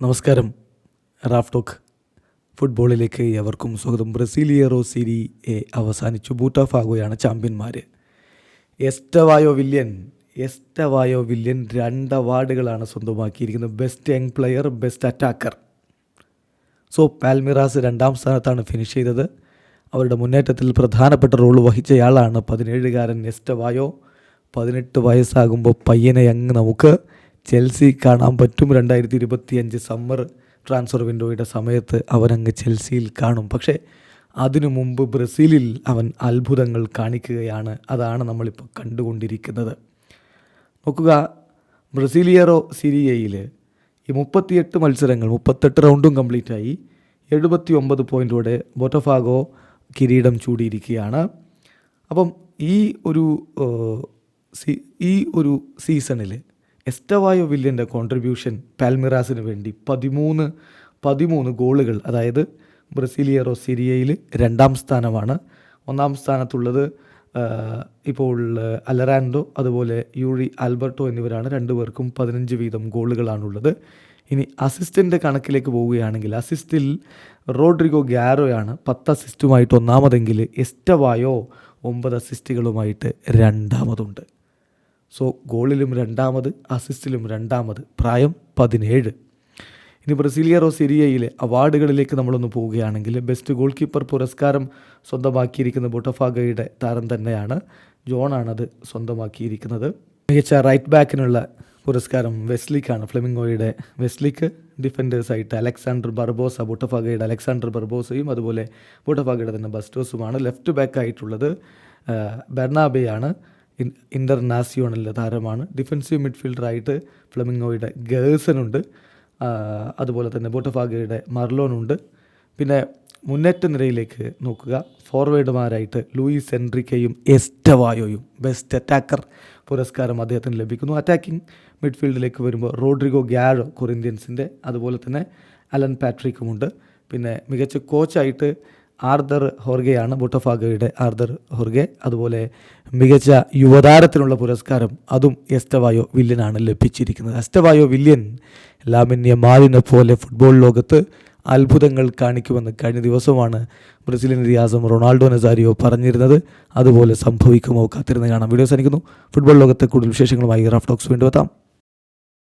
നമസ്കാരം. Raf talk ഫുട്ബോളിലേക്ക് എവർക്കും സ്വാഗതം. ബ്രസീലിയറോ സിരി എ അവസാനിച്ചു. ബൂട്ടാഫാഗോയാണ് ചാമ്പ്യന്മാർ എസ്റ്റവായോ വില്യൻ എസ്റ്റവായോ വില്യൻ രണ്ട് അവാർഡുകളാണ് സ്വന്തമാക്കിയിരിക്കുന്നത്. Best young player best attacker. So Palmeiras രണ്ടാം സ്ഥാനത്താണ് ഫിനിഷ് ചെയ്തത്. അവരുടെ മുന്നേറ്റത്തിൽ പ്രധാനപ്പെട്ട റോൾ വഹിച്ചയാളാണ് പതിനേഴുകാരൻ എസ്റ്റവായോ. പതിനെട്ട് വയസ്സാകുമ്പോൾ പയ്യനെ അങ്ങ് നമുക്ക് ചെൽസി കാണാൻ പറ്റും. രണ്ടായിരത്തി ഇരുപത്തിയഞ്ച് സമ്മർ ട്രാൻസ്ഫർ വിൻഡോയുടെ സമയത്ത് അവനങ്ങ് ചെൽസിയിൽ കാണും. പക്ഷേ അതിനു മുമ്പ് ബ്രസീലിൽ അവൻ അത്ഭുതങ്ങൾ കാണിക്കുകയാണ്. അതാണ് നമ്മളിപ്പോൾ കണ്ടുകൊണ്ടിരിക്കുന്നത്. നോക്കുക ബ്രസീലിയറോ സിരിയയിൽ ഈ മുപ്പത്തിയെട്ട് മത്സരങ്ങൾ മുപ്പത്തെട്ട് റൗണ്ടും കംപ്ലീറ്റായി. എഴുപത്തി ഒമ്പത് പോയിന്റോടെ ബൊട്ടഫാഗോ കിരീടം ചൂടിയിരിക്കുകയാണ്. അപ്പം ഈ ഒരു ഈ ഒരു സീസണിൽ എസ്റ്റവായോ വില്യന്റെ കോൺട്രിബ്യൂഷൻ പാൽമിറാസിന് വേണ്ടി പതിമൂന്ന് പതിമൂന്ന് ഗോളുകൾ. അതായത് ബ്രസീലിയറോ സിരിയയിൽ രണ്ടാം സ്ഥാനമാണ്. ഒന്നാം സ്ഥാനത്തുള്ളത് ഇപ്പോൾ അലറാൻഡോ അതുപോലെ യൂറി ആൽബർട്ടോ എന്നിവരാണ്. രണ്ടുപേർക്കും പതിനഞ്ച് വീതം ഗോളുകളാണുള്ളത്. ഇനി അസിസ്റ്റന്റ് കണക്കിലേക്ക് പോവുകയാണെങ്കിൽ അസിസ്റ്റിൽ റോഡ്രിഗോ ഗ്യാരോയാണ് പത്ത് അസിസ്റ്റുമായിട്ട് ഒന്നാമതെങ്കിൽ എസ്റ്റവായോ ഒമ്പത് അസിസ്റ്റുകളുമായിട്ട് രണ്ടാമതുണ്ട്. സോ ഗോളിലും രണ്ടാമത് അസിസ്റ്റിലും രണ്ടാമത് പ്രായം പതിനേഴ്. ഇനി ബ്രസീലിയറോ സിരിയയിലെ അവാർഡുകളിലേക്ക് നമ്മളൊന്ന് പോവുകയാണെങ്കിൽ ബെസ്റ്റ് ഗോൾ കീപ്പർ പുരസ്കാരം സ്വന്തമാക്കിയിരിക്കുന്ന ബൊട്ടഫാഗയുടെ താരം തന്നെയാണ്. ജോണാണത് സ്വന്തമാക്കിയിരിക്കുന്നത്. മികച്ച റൈറ്റ് ബാക്കിനുള്ള പുരസ്കാരം വെസ്ലിക്കാണ്. ഫ്ലെമിംഗോയുടെ വെസ്ലിക്ക് ഡിഫൻഡേഴ്സായിട്ട് അലക്സാണ്ടർ ബർബോസ ബുട്ടഫാഗയുടെ അലക്സാണ്ടർ ബർബോസയും അതുപോലെ ബുട്ടഫാഗയുടെ തന്നെ ബസ്റ്റോസുമാണ് ലെഫ്റ്റ് ബാക്കായിട്ടുള്ളത് ബെർണാബെയാണ്. ഇന്റർനാസിയോണലിലെ താരമാണ്. ഡിഫൻസീവ് മിഡ്ഫീൽഡറായിട്ട് ഫ്ലമിങ്ങോയുടെ ഗേഴ്സനുണ്ട് അതുപോലെ തന്നെ ബോട്ടഫാഗയുടെ മർലോനുണ്ട് പിന്നെ മുന്നേറ്റ നിരയിലേക്ക് നോക്കുക. ഫോർവേഡുമാരായിട്ട് ലൂയിസ് എൻട്രിക്കയും എസ്റ്റവായോയും ബെസ്റ്റ് അറ്റാക്കർ പുരസ്കാരം അദ്ദേഹത്തിന് ലഭിക്കുന്നു. അറ്റാക്കിംഗ് മിഡ്ഫീൽഡിലേക്ക് വരുമ്പോൾ റോഡ്രിഗോ ഗ്യാഴോ കൊറിന്ത്യൻസിന്റെ അതുപോലെ തന്നെ അലൻ പാട്രിക്കുമുണ്ട്. പിന്നെ മികച്ച കോച്ചായിട്ട് ആർദർ ഹോർഗെയാണ് ബുട്ടഫാഗയുടെ ആർദർ ഹോർഗെ. അതുപോലെ മികച്ച യുവതാരത്തിനുള്ള പുരസ്കാരം അതും എസ്റ്റവായോ വില്യനാണ് ലഭിച്ചിരിക്കുന്നത്. എസ്റ്റവായോ വില്യൻ ലാമിന്യ മാലിനെ പോലെ ഫുട്ബോൾ ലോകത്ത് അത്ഭുതങ്ങൾ കാണിക്കുമെന്ന് കഴിഞ്ഞ ദിവസമാണ് ബ്രസീലിൻ ഇതിഹാസം റൊണാൾഡോ നസാരിയോ പറഞ്ഞിരുന്നത്. അതുപോലെ സംഭവിക്കുമോ കാത്തിരുന്ന് കാണാം. വീഡിയോ സനിക്കുന്നു ഫുട്ബോൾ ലോകത്തെ കൂടുതൽ വിശേഷങ്ങളുമായി റഫ് ടോക്സ് വീണ്ടും എത്താം.